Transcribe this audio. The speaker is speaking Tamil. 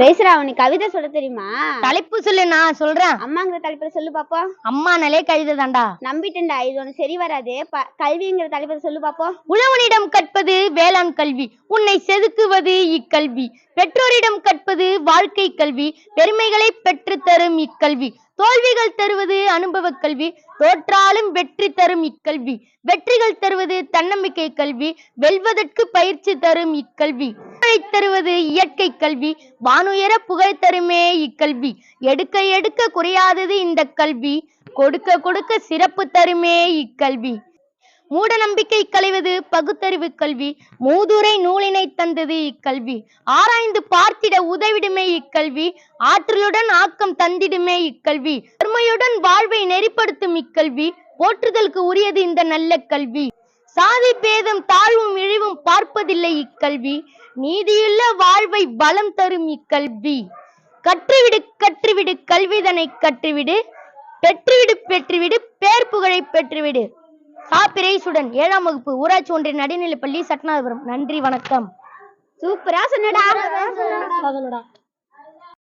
பேசுறா உனக்கு கவிதை சொல்ல தெரியுமா? தலைப்பு சொல்லு நான் சொல்றேன். அம்மாங்கிற தலைப்புல சொல்லு பாப்போம் அம்மானாலே கழுதை தாண்டா நம்பிட்டேன்டா இது ஒண்ணு சரி வராது. கல்விங்கிற தலைப்புல சொல்லு பாப்போம் உழவனிடம் கற்பது வேளாண் கல்வி உன்னை செதுக்குவது இக்கல்வி. பெற்றோரிடம் கற்பது வாழ்க்கை கல்வி பெருமைகளை பெற்று தரும் இக்கல்வி. தோல்விகள் தருவது அனுபவ கல்வி தோற்றாலும் வெற்றி தரும் இக்கல்வி. வெற்றிகள் தருவது தன்னம்பிக்கை கல்வி வெல்வதற்கு பயிற்சி தரும் இக்கல்வி. தருவது இயற்கை கல்வி வானுயர புகழ் தருமே இக்கல்வி. எடுக்க எடுக்க குறையாதது இந்த கல்வி கொடுக்க கொடுக்க சிறப்பு தருமே இக்கல்வி. மூட நம்பிக்கை களைவது பகுத்தறிவு கல்வி. மூதுரை நூலினை தந்தது இக்கல்வி. ஆராய்ந்து பார்த்திட உதவிடுமே இக்கல்வி. ஆற்றலுடன் ஆக்கம் தந்திடுமே இக்கல்வி. பெருமையுடன் வாழ்வை நெறிப்படுத்தும் இக்கல்வி. போற்றுதலுக்கு உரியது இந்த நல்ல கல்வி. சாதி பேதம் தாழ்வும் இழிவும் பார்ப்பதில்லை இக்கல்வி. நீதியுள்ள வாழ்வை பலம் தரும் இக்கல்வி. கற்றுவிடு கற்றுவிடு கல்விதனை கற்றுவிடு. பெற்றுவிடு பெற்றுவிடு பேர் புகழை பெற்றுவிடு. சாப்பிரேசுடன் ஏழாம் வகுப்பு ஊராட்சி ஒன்றிய நடுநிலைப்பள்ளி சட்டநாதபுரம். நன்றி வணக்கம். சூப்பரா சொன்னடா.